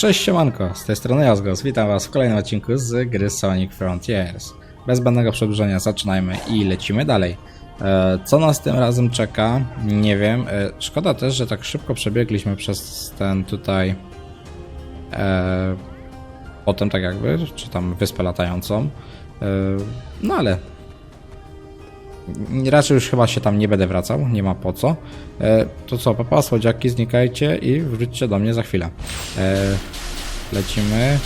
Cześć siemanko, z tej strony Jazgos, witam was w kolejnym odcinku z gry Sonic Frontiers. Bez zbędnego przedłużenia zaczynajmy i lecimy dalej. E, co nas tym razem czeka? Nie wiem. E, szkoda też, że tak szybko przebiegliśmy przez ten tutaj e, potem tak jakby, czy tam wyspę latającą. No ale raczej już chyba się tam nie będę wracał, nie ma po co. E, to co, papa, słodziaki, znikajcie i wróćcie do mnie za chwilę. E, lecimy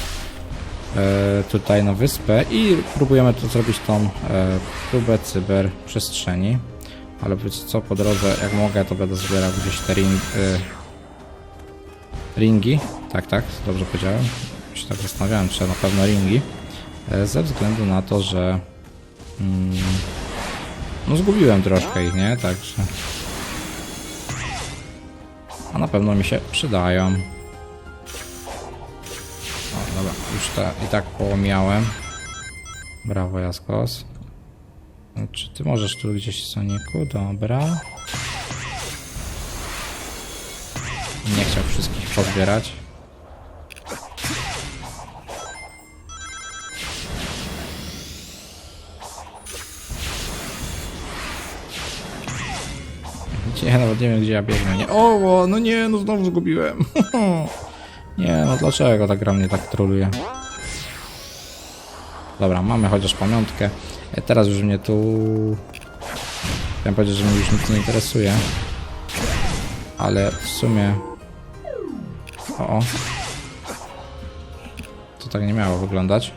e, tutaj na wyspę i próbujemy to zrobić tą próbę cyber przestrzeni. Ale wiecie co, po drodze, jak mogę, to będę zbierał gdzieś te ring, ringi. Tak, tak, dobrze powiedziałem. Się tak zastanawiałem, czy na pewno ringi. Ze względu na to, że... Mm, no zgubiłem troszkę ich, nie? Także... A na pewno mi się przydają. O, dobra, już to i tak połamiałem. Brawo, Jaskos. Czy ty możesz tu gdzieś, Soniku? Dobra. Nie chciał wszystkich pozbierać. Ja nawet nie wiem, gdzie ja biegnę. Nie. O, no nie, no znowu zgubiłem. nie, no dlaczego ta gra mnie tak troluje? Dobra, mamy chociaż pamiątkę. E, teraz już mnie tu... Chciałem powiedzieć, że mnie już nic nie interesuje. Ale w sumie... O, o. To tak nie miało wyglądać.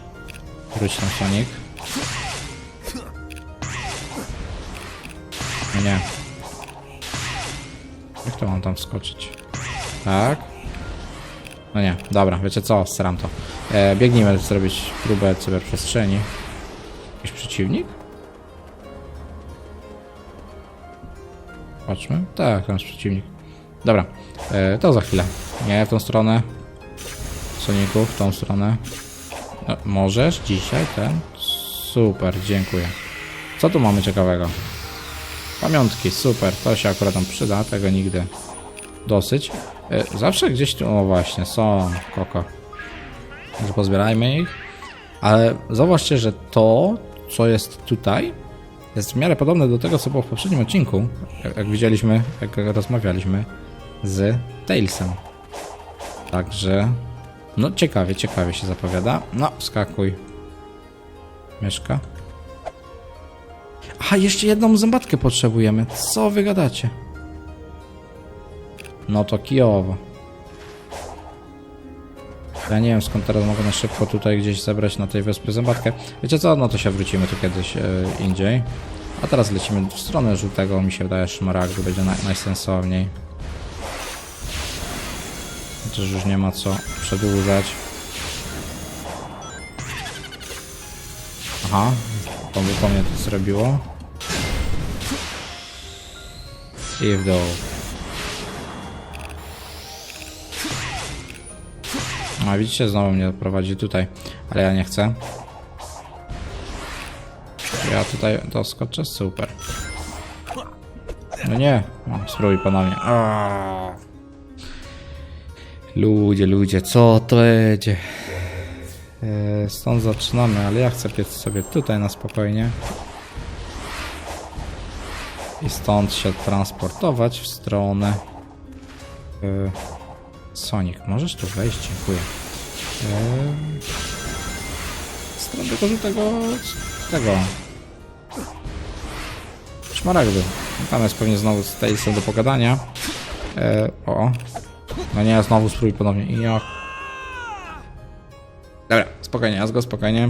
Wróć tam Sonic. Nie. To mam tam wskoczyć? Tak. No nie, dobra, wiecie co, staram to. E, biegnijmy zrobić próbę cyberprzestrzeni. Jakiś przeciwnik? Patrzmy. Tak, tam jest przeciwnik. Dobra, e, to za chwilę. Nie w tą stronę. Soniku, w tą stronę. No, możesz dzisiaj ten? Super, dziękuję. Co tu mamy ciekawego? Pamiątki, super, to się akurat nam przyda, tego nigdy dosyć. E, Zawsze gdzieś tu, o właśnie, są, koko. Może pozbierajmy ich. Ale zauważcie, że to, co jest tutaj, jest w miarę podobne do tego, co było w poprzednim odcinku, jak, jak widzieliśmy, jak rozmawialiśmy z Tailsem. Także, no ciekawie, ciekawie się zapowiada. No, skakuj. Mieszka. Aha, jeszcze jedną zębatkę potrzebujemy. Co wy gadacie? No to kijowo. Ja nie wiem skąd teraz mogę na szybko tutaj gdzieś zebrać na tej wyspie zębatkę. Wiecie co? No to się wrócimy tu kiedyś e, indziej. A teraz lecimy w stronę żółtego, mi się wydaje, szmaragdu będzie naj, najsensowniej. Chociaż już nie ma co przedłużać. Aha, to by po mnie to zrobiło. I w dół. A widzicie, znowu mnie prowadzi tutaj, ale ja nie chcę. Ja tutaj doskoczę, super. No nie, no, spróbuj ponownie. Aaaa. Ludzie, ludzie, co to będzie? E, Stąd zaczynamy, ale ja chcę piec sobie tutaj na spokojnie. I stąd się transportować w stronę. e, Sonic, możesz tu wejść? Dziękuję. E, w stronę tego żółtego. tego. Szmaragdu. Tam jest pewnie znowu Tailsem do pogadania. O. No nie, znowu spróbuj ponownie. I ja Dobra, spokojnie, Azgo, spokojnie.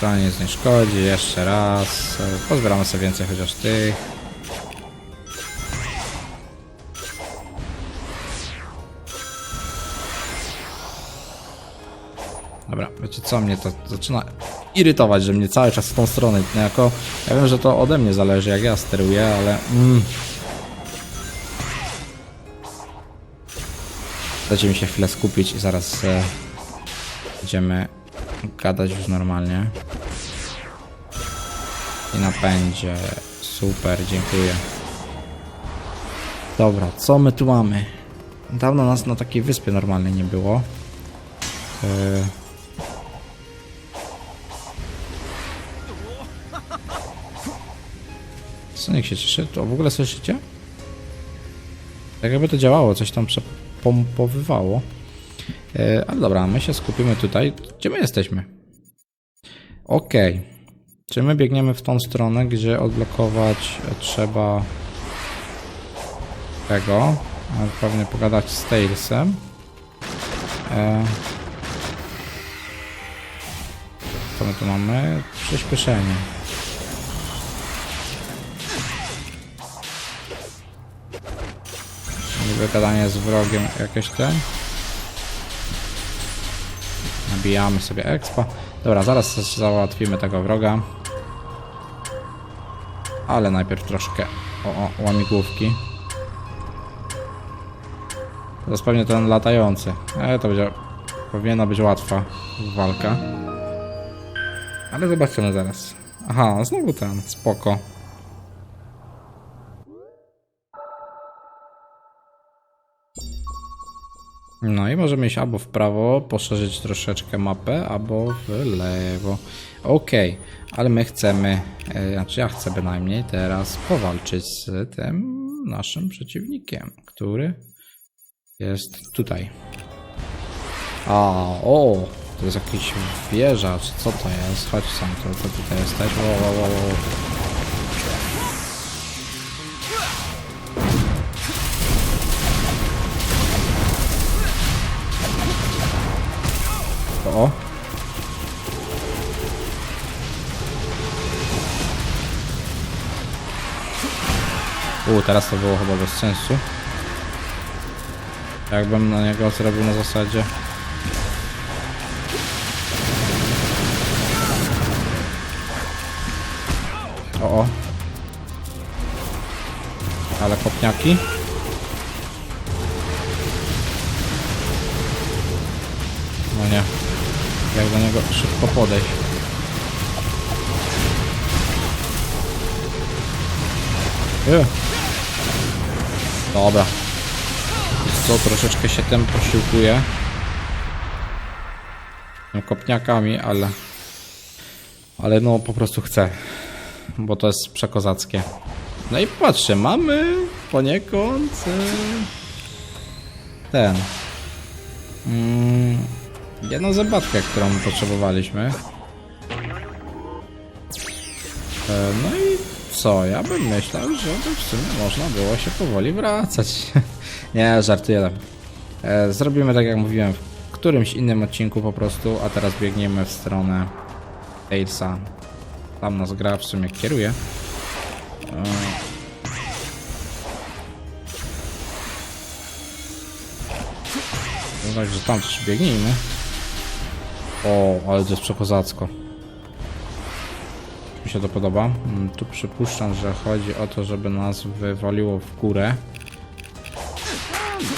To nic nie szkodzi, jeszcze raz. Pozbieramy sobie więcej chociaż tych. Dobra, wiecie co, mnie to zaczyna irytować, że mnie cały czas w tą stronę niejako. Ja wiem, że to ode mnie zależy, jak ja steruję, ale... Mm, Dajcie mi się chwilę skupić i zaraz e, będziemy gadać już normalnie. I napędzie. Super, dziękuję. Dobra, co my tu mamy? Dawno nas na takiej wyspie normalnej nie było. Yy... Sonic się cieszy? To w ogóle słyszycie? Tak jakby to działało, coś tam przepompowywało. Yy, ale dobra, my się skupimy tutaj. Gdzie my jesteśmy? Okej. Czy my biegniemy w tą stronę, gdzie odblokować trzeba tego? Pewnie pogadać z Tailsem. E... Co my tu mamy? Przyspieszenie. Niby gadanie z wrogiem jakieś ten. Nabijamy sobie expa. Dobra, zaraz załatwimy tego wroga. Ale najpierw troszkę o, o łamigłówki. To jest pewnie ten latający. E, to będzie... Powinna być łatwa walka. Ale zobaczymy zaraz. Aha, znowu ten. Spoko. No i możemy iść albo w prawo, poszerzyć troszeczkę mapę, albo w lewo. Okej, ale my chcemy, e, znaczy ja chcę bynajmniej teraz powalczyć z tym naszym przeciwnikiem, który jest tutaj. A, o, to jest jakiś wieża, czy co to jest? Chodź sam, to tutaj jesteś. O, o, o, o. O. U, teraz to było chyba bez sensu. Jakbym na niego zrobił na zasadzie. O, o. Ale kopniaki. Jak do niego szybko podejść. Yy. Dobra. Co, troszeczkę się tym posiłkuje. No, kopniakami, ale... Ale no, po prostu chcę. Bo to jest przekozackie. No i patrzcie, mamy poniekąd... y, Ten... Mm, jedną zabawkę, którą potrzebowaliśmy. E, No i co? Ja bym myślał, że w sumie można było się powoli wracać. Nie, żartuję. E, Zrobimy tak jak mówiłem w którymś innym odcinku po prostu, a teraz biegniemy w stronę Tailsa. Tam nas gra w sumie kieruje. E, No także tam też biegnijmy. O, ale to jest przekozacko. Mi się to podoba. Mm, Tu przypuszczam, że chodzi o to, żeby nas wywaliło w górę.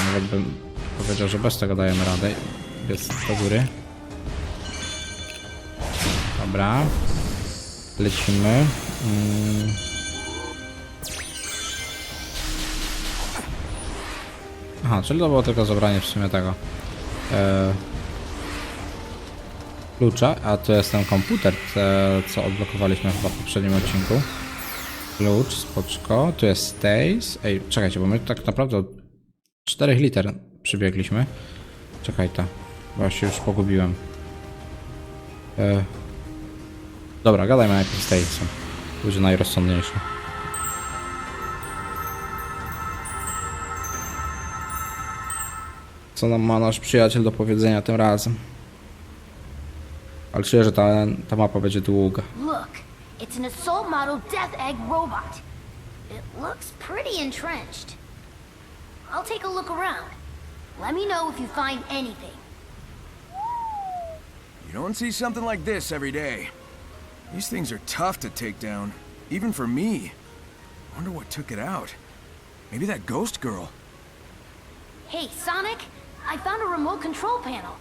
Nawet bym powiedział, że bez tego dajemy radę. Jest do góry. Dobra. Lecimy. Mm. Aha, czyli to było tylko zabranie w sumie tego. E, klucza, a to jest ten komputer, te, co odblokowaliśmy chyba w poprzednim odcinku. Klucz, spoczko, tu jest Stace. Ej, czekajcie, bo my tak naprawdę od 4 liter przybiegliśmy. Czekaj ta, bo ja się już pogubiłem. E, dobra, gadajmy najpierw z Stace'em. Będzie najrozsądniejsze. Co nam ma nasz przyjaciel do powiedzenia tym razem? Ale czuję, że ta, ta mapa będzie długa. Look, it's an assault model Death Egg robot. It looks pretty entrenched. I'll take a look around. Let me know if you find anything. You don't see something like this every day. These things are tough to take down, even for me. Wonder what took it out. Maybe that ghost girl. Hey, Sonic, I found a remote control panel.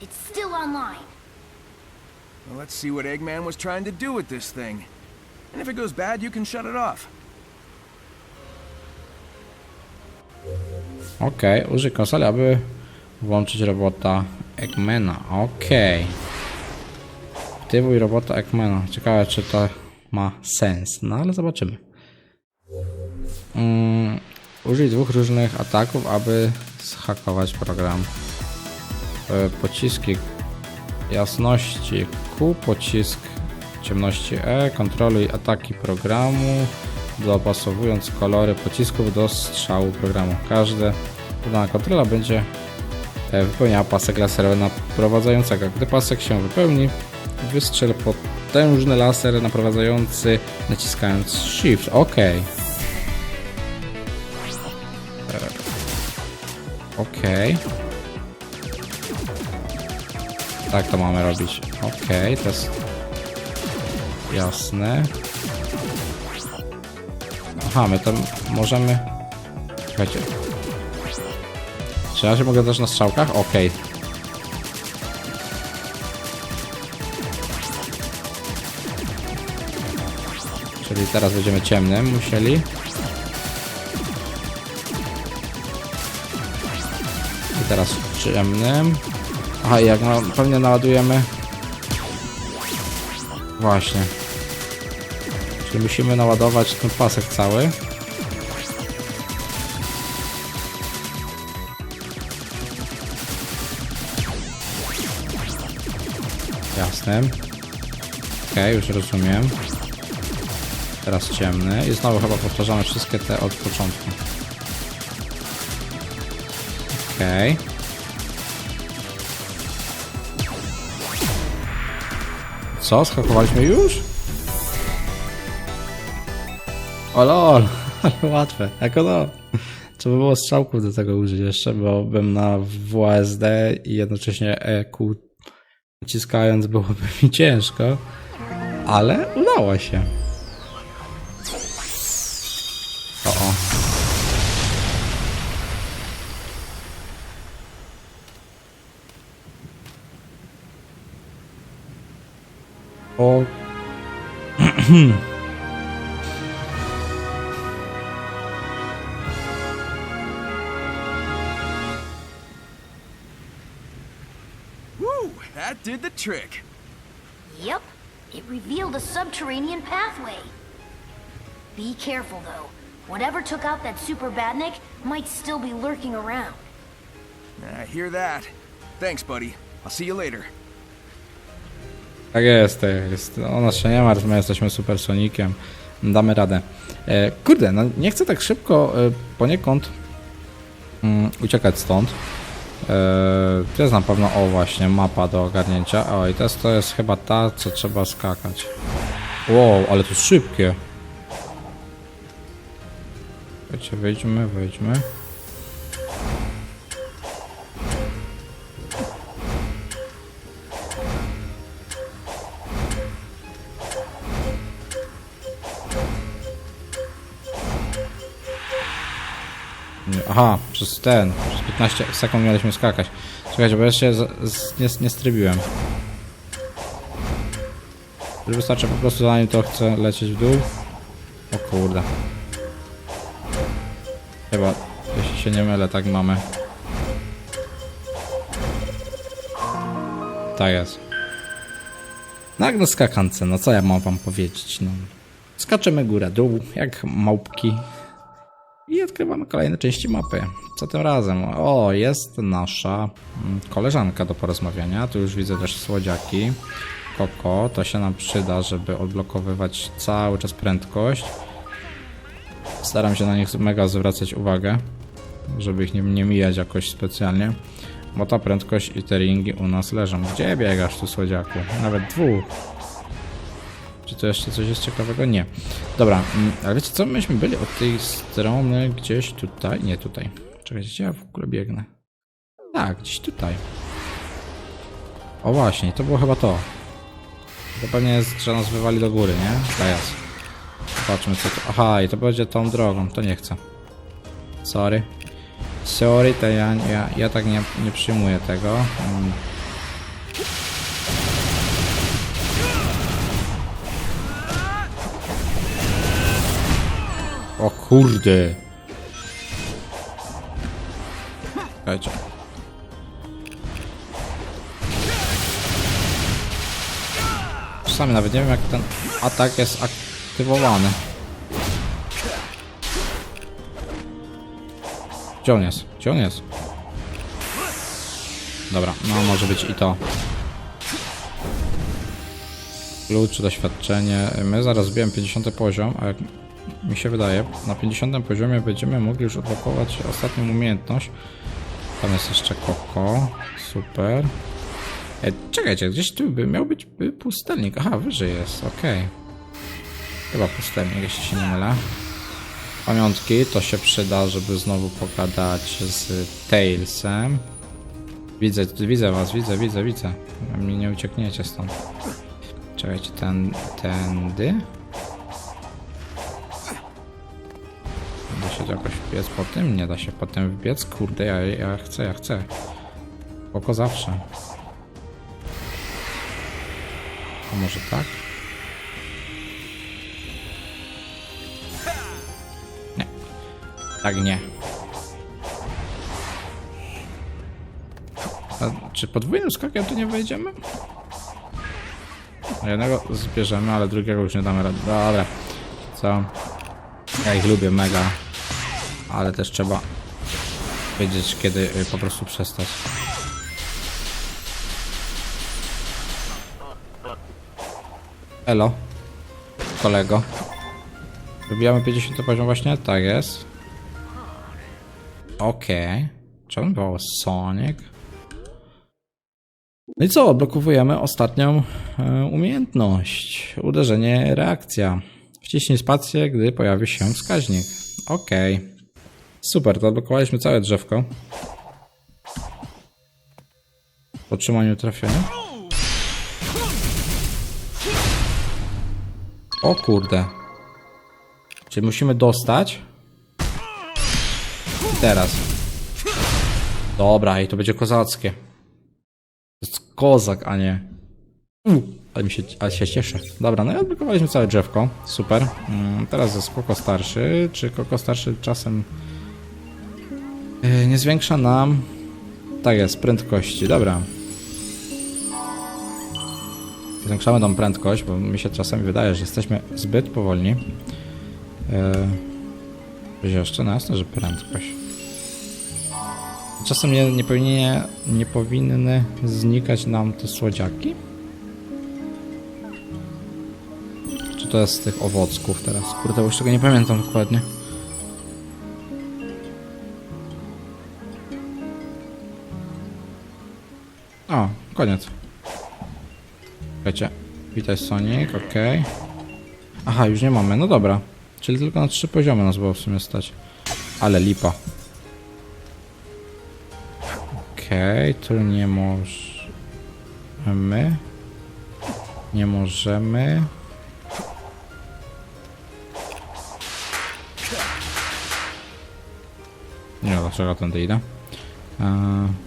It's still online. Well, let's see what Eggman was trying to do with this thing. And if it goes bad, you can shut it off. Okej, użyj konsoli, aby włączyć robota Eggmana. Okej. Aktywuj robota Eggmana. Ciekawe, czy to ma sens. No, ale zobaczymy. Mm, użyj dwóch różnych ataków, aby zhakować program. E, Pociski jasności Q, pocisk ciemności E, kontroluj ataki programu, dopasowując kolory pocisków do strzału programu. Każda dana kontrola będzie e, wypełniała pasek laserowy naprowadzającego. Gdy pasek się wypełni, wystrzel potężny laser naprowadzający naciskając Shift. OK. OK. Tak to mamy robić. OK, to jest jasne. Aha, my to możemy... Czekajcie. Czy ja się mogę też na strzałkach? Okej. Czyli teraz będziemy ciemnym musieli. I teraz ciemnym. Aha, jak na, pewnie naładujemy... Właśnie. Czyli musimy naładować ten pasek cały. Jasne. Okej, już rozumiem. Teraz ciemny i znowu chyba powtarzamy wszystkie te od początku. Okej. Co? Skakowaliśmy już? O lol, ale łatwe. Jako no. Trzeba było strzałków do tego użyć jeszcze, bo bym na WASD i jednocześnie EQ naciskając byłoby mi ciężko. Ale udało się. O, o. O. Woo! That did the trick. Yep, it revealed a subterranean pathway. Be careful though. Whatever took out that super badnik might still be lurking around. I hear that. Thanks, buddy. I'll see you later. Tak jest, tak jest. O nas się nie martw, my jesteśmy supersonikiem. Damy radę. E, kurde, no nie chcę tak szybko e, poniekąd mm, uciekać stąd. E, to jest na pewno, o właśnie, mapa do ogarnięcia. O, i jest, to jest chyba ta, co trzeba skakać. Wow, ale to szybkie. Wiecie, wejdźmy, wejdźmy. Aha, przez ten, przez 15 sekund mieliśmy skakać. Czekajcie, bo ja się z, z, nie, nie strybiłem. Że wystarczy po prostu zanim to chce lecieć w dół. O kurde. Chyba, jeśli się nie mylę, tak mamy. Tak jest. No jak na skakance, no co ja mam wam powiedzieć, no. Skaczemy górę, dół, jak małpki. I odkrywamy kolejne części mapy. Co tym razem? O, jest nasza mm, koleżanka do porozmawiania. Tu już widzę też słodziaki. Koko, to się nam przyda, żeby odblokowywać cały czas prędkość. Staram się na nich mega zwracać uwagę, żeby ich nie, nie mijać jakoś specjalnie. Bo ta prędkość i te ringi u nas leżą. Gdzie biegasz tu słodziaku? Nawet dwóch. Czy to jeszcze coś jest ciekawego? Nie. Dobra, mm, ale wiecie co? Myśmy byli od tej strony gdzieś tutaj. Nie tutaj. Czekajcie, gdzie ja w ogóle biegnę? Tak, gdzieś tutaj. O właśnie, to było chyba to. To pewnie jest, że nas wywali do góry, nie? Jest. Zobaczmy co tu. Aha, i to będzie tą drogą, to nie chcę. Sorry. Sorry, to ja, ja, ja tak nie, nie przyjmuję tego. Mm. O kurde. Czekajcie. Czasami nawet nie wiem jak ten atak jest aktywowany. Gdzie on jest? Gdzie on jest? Dobra, no może być i to. Klucz, doświadczenie. My zaraz zbiłem 50 poziom, a jak mi się wydaje, na 50 poziomie będziemy mogli już odblokować ostatnią umiejętność. Tam jest jeszcze Koko. Super. E, czekajcie, gdzieś tu by miał być pustelnik. Aha, wyżej jest, okej. Chyba pustelnik, jeśli się nie mylę. Pamiątki to się przyda, żeby znowu pogadać z Tailsem. Widzę, widzę was, widzę, widzę, widzę. Mi nie uciekniecie stąd. Czekajcie, ten, tędy. Jakoś wbiec po tym? Nie da się po tym wbiec? Kurde, ja, ja chcę, ja chcę. Oko zawsze. A może tak? Nie. Tak nie. A czy podwójnym skokiem tu nie wejdziemy? Jednego zbierzemy, ale drugiego już nie damy rady. Dobra. Co? Ja ich lubię mega. Ale też trzeba wiedzieć, kiedy y, po prostu przestać. Elo. Kolego. Wybijamy 50 poziom właśnie? Tak jest. Okej. Czemu było Sonic? No i co? Odblokowujemy ostatnią e, umiejętność. Uderzenie, reakcja. Wciśnij spację, gdy pojawi się wskaźnik. Okej. Super, to odblokowaliśmy całe drzewko. Po otrzymaniu trafienia. O kurde. Czyli musimy dostać. I teraz. Dobra, i to będzie kozackie. To jest kozak, a nie. Ale, mi się, ale się cieszę. Dobra, no i odblokowaliśmy całe drzewko. Super. Mm, teraz jest Koko Starszy. Czy Koko Starszy czasem nie zwiększa nam... Tak jest, prędkości. Dobra. Zwiększamy tą prędkość, bo mi się czasami wydaje, że jesteśmy zbyt powolni. Yy, jeszcze, no jasne, że prędkość. Czasem nie, nie, powinien, nie powinny znikać nam te słodziaki? Czy to jest z tych owocków teraz? Kurde, bo już tego nie pamiętam dokładnie. O, koniec. Wiecie, witaj Sonic, okej. Aha, już nie mamy, no dobra. Czyli tylko na trzy poziomy nas było w sumie stać. Ale lipa. Okej, tu nie możemy. Nie możemy. Nie wiem dlaczego tędy idę. Eee...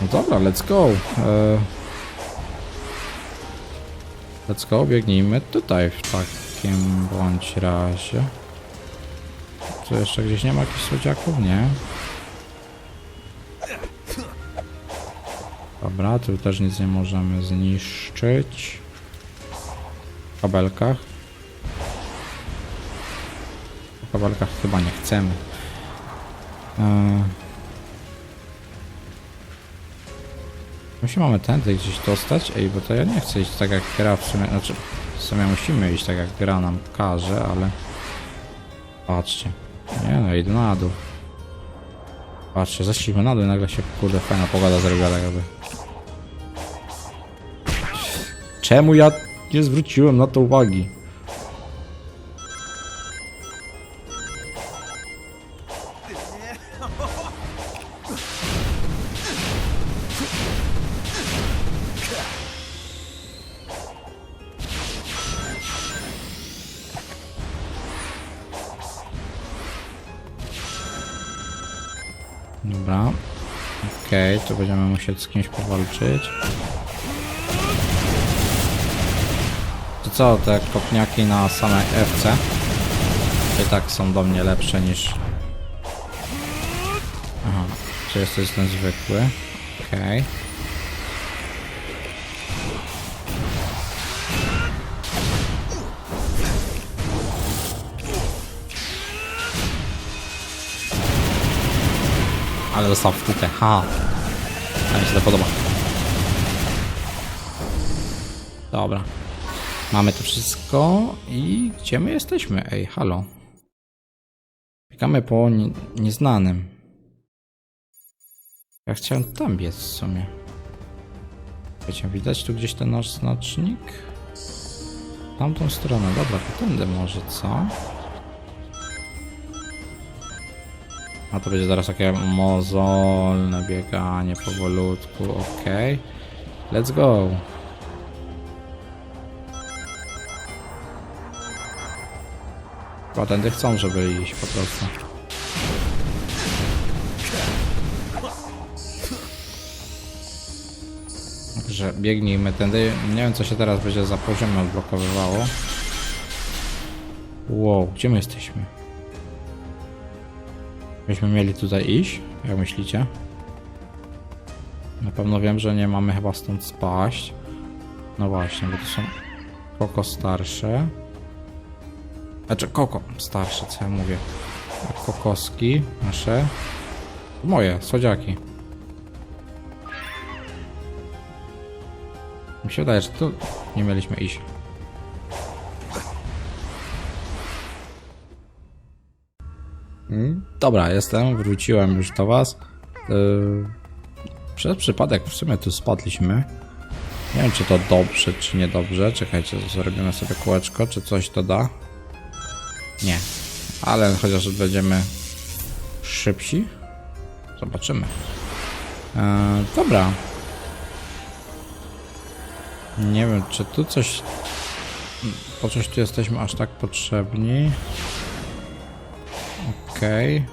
No dobra, let's go. Eee... Let's go, biegnijmy tutaj w takim bądź razie. Tu jeszcze gdzieś nie ma jakichś słodziaków? Nie. Dobra, tu też nic nie możemy zniszczyć. W kabelkach. W kabelkach chyba nie chcemy. Eee... My się mamy tędy gdzieś dostać? Ej, bo to ja nie chcę iść tak jak gra w sumie, znaczy w sumie musimy iść tak jak gra nam każe, ale... Patrzcie. Nie no, idę na dół. Patrzcie, zeszliśmy na dół i nagle się kurde fajna pogoda zrobiła tak jakby. Czemu ja nie zwróciłem na to uwagi? Dobra. Okej, to będziemy musieć z kimś powalczyć. To co, te kopniaki na samej FC? I tak są do mnie lepsze niż... Czy jesteś ten zwykły? Okej. Ale dostał w kukę, ha! A mi się to podoba. Dobra. Mamy to wszystko i gdzie my jesteśmy? Ej, halo. Biegamy po nie, nieznanym. Ja chciałem tam biec w sumie. Wiecie, widać tu gdzieś ten nasz znacznik? Tamtą stronę, dobra, to tędy może, co? A to będzie zaraz takie mozolne bieganie powolutku, okej. Let's go. Chyba tędy chcą, żeby iść po prostu. Także biegnijmy tędy. Nie wiem co się teraz będzie za poziom odblokowywało. Wow, gdzie my jesteśmy? Myśmy mieli tutaj iść, jak myślicie? Na pewno wiem, że nie mamy chyba stąd spaść. No właśnie, bo to są koko starsze. Znaczy koko starsze, co ja mówię. A kokoski nasze. Moje, słodziaki. Mi się wydaje, że tu nie mieliśmy iść. Dobra, jestem, wróciłem już do was. Yy, przez przypadek w sumie tu spadliśmy. Nie wiem, czy to dobrze, czy niedobrze. Czekajcie, zrobimy sobie kółeczko, czy coś to da. Nie. Ale chociaż będziemy szybsi. Zobaczymy. Eee, dobra. Nie wiem, czy tu coś... Po coś tu jesteśmy aż tak potrzebni. Okej.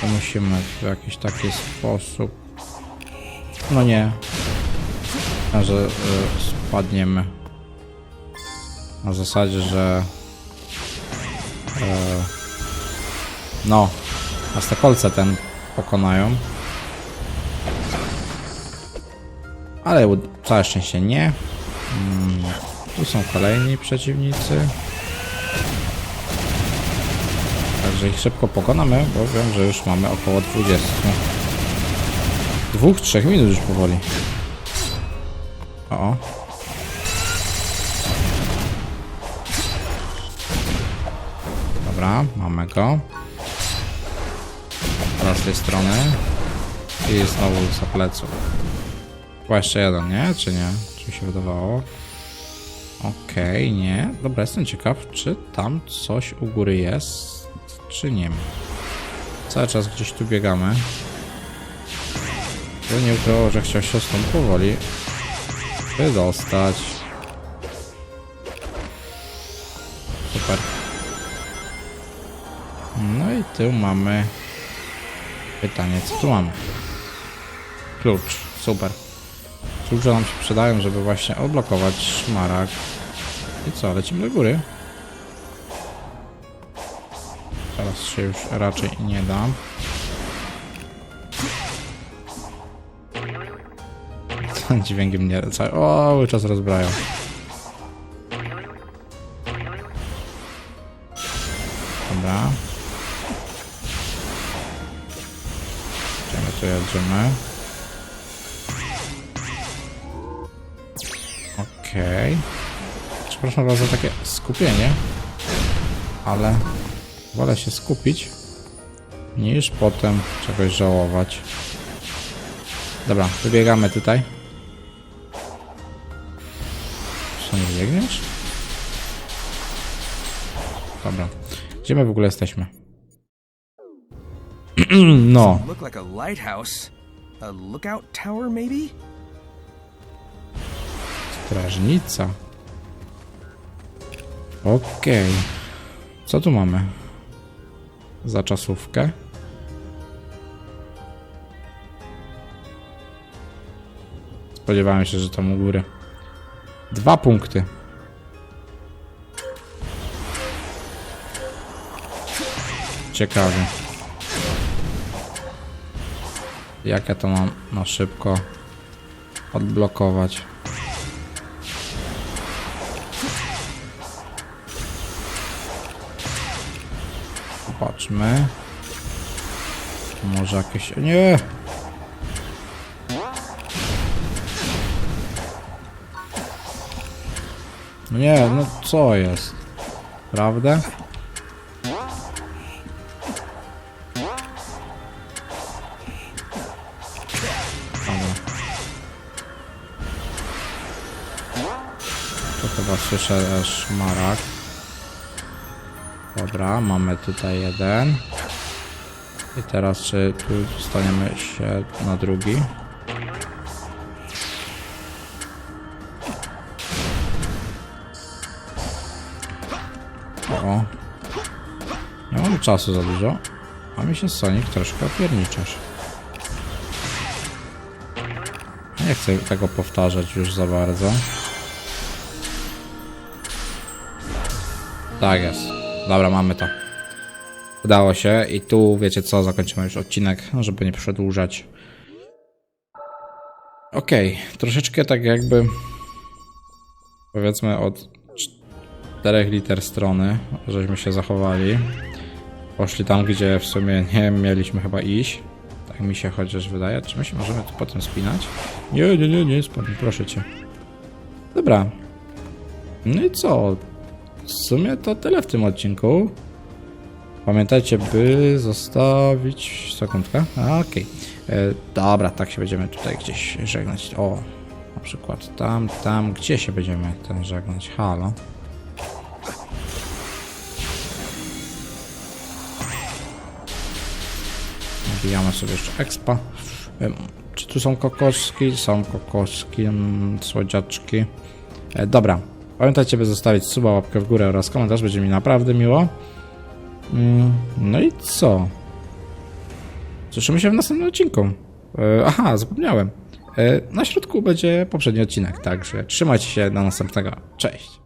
To musimy w jakiś taki sposób... No nie. A że y, spadniemy. Na zasadzie, że... E, no. Nas te kolce ten pokonają. Ale całe szczęście nie. Mm, tu są kolejni przeciwnicy. Także ich szybko pokonamy, bo wiem, że już mamy około 20. Dwóch, trzech minut już powoli. O. o. Dobra, mamy go. Teraz z tej strony. I znowu za pleców. Chyba jeszcze jeden, nie? Czy nie? Czy mi się wydawało? Okej, nie. Dobra, jestem ciekaw, czy tam coś u góry jest, czy nie ma. Cały czas gdzieś tu biegamy. To nie było, że chciał się stąd powoli wydostać. Super. No i tu mamy pytanie, co tu mamy? Klucz, super. Klucze nam się przydają, żeby właśnie odblokować szmaragd. I co, lecimy do góry? Teraz się już raczej nie da. Dźwięki mnie cały, czas rozbrają. Dobra. Idziemy tu jedziemy. Okej. Przepraszam was za takie skupienie, ale wolę się skupić niż potem czegoś żałować. Dobra, wybiegamy tutaj. Co, nie biegniesz? Dobra. Gdzie my w ogóle jesteśmy? no. Look like a lighthouse. A lookout tower, maybe? Strażnica. Okej. Co tu mamy? Za czasówkę. Spodziewałem się, że tam u góry. Dwa punkty. Ciekawe. Jak ja to mam na szybko odblokować? Zobaczmy. Może jakieś... Nie! No nie, no co jest? Prawda? To chyba słyszę szmarak. Dobra, mamy tutaj jeden. I teraz czy tu staniemy się na drugi? O. Nie mam czasu za dużo. A mi się Sonic troszkę opierniczasz. Nie chcę tego powtarzać już za bardzo. Tak jest. Dobra, mamy to. Udało się i tu wiecie co, zakończymy już odcinek, żeby nie przedłużać. Okej, troszeczkę tak jakby powiedzmy od czterech liter strony, żeśmy się zachowali. Poszli tam, gdzie w sumie nie mieliśmy chyba iść. Tak mi się chociaż wydaje. Czy my się możemy tu potem spinać? Nie, nie, nie, nie, spadnij, proszę cię. Dobra. No i co? W sumie to tyle w tym odcinku. Pamiętajcie, by zostawić... Sekundkę. Okej. E, Dobra, tak się będziemy tutaj gdzieś żegnać. O, na przykład tam, tam. Gdzie się będziemy ten żegnać? Halo. Nabijamy sobie jeszcze expa. Czy tu są kokoski? Są kokoski, mm, słodziaczki. E, dobra. Pamiętajcie, by zostawić suba, łapkę w górę oraz komentarz. Będzie mi naprawdę miło. Mm, No i co? Słyszymy się w następnym odcinku. E, Aha, zapomniałem. E, Na środku będzie poprzedni odcinek, także trzymajcie się do następnego. Cześć.